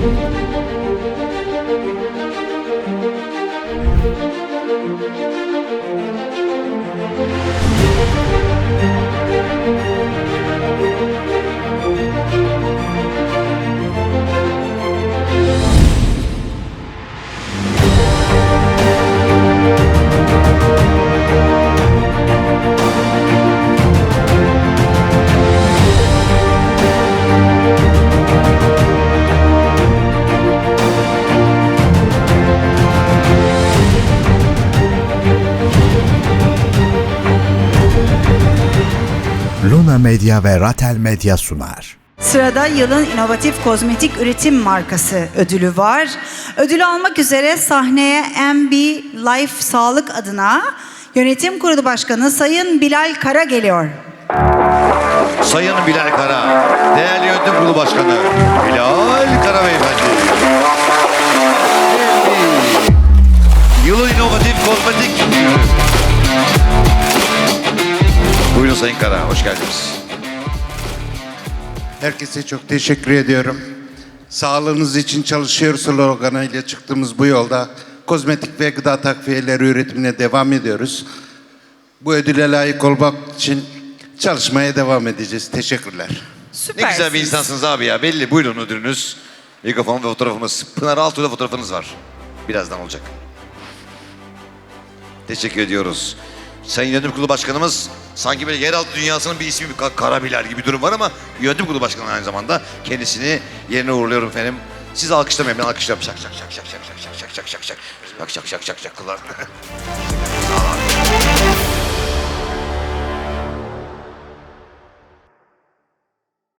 Thank you. Luna Medya ve Ratel Medya sunar. Sırada yılın inovatif kozmetik üretim markası ödülü var. Ödülü almak üzere sahneye MB Life Sağlık adına Yönetim Kurulu Başkanı Sayın Bilal Kara geliyor. Sayın Bilal Kara, değerli yönetim kurulu başkanı Bilal Kara beyefendi. Sayın Kara, hoş geldiniz. Herkese çok teşekkür ediyorum. Sağlığınız için çalışıyoruz sloganıyla çıktığımız bu yolda kozmetik ve gıda takviyeleri üretimine devam ediyoruz. Bu ödüle layık olmak için çalışmaya devam edeceğiz. Teşekkürler. Ne güzel bir insansınız abi ya, belli. Buyurun ödülünüz. Mikrofon ve fotoğrafımız. Pınar Altuğ'da fotoğrafınız var. Birazdan olacak. Teşekkür ediyoruz. Sayın Yönetim Kurulu Başkanımız sanki böyle yeraltı dünyasının bir ismi bir Ka- Kara Bilal gibi bir durum var ama Yönetim Kurulu Başkanı aynı zamanda kendisini yerine uğurluyorum efendim. Siz alkışlamayın ben alkışlıyorum. Şak şak şak şak şak şak şak şak şak şak şak şak şak şak şak kılar.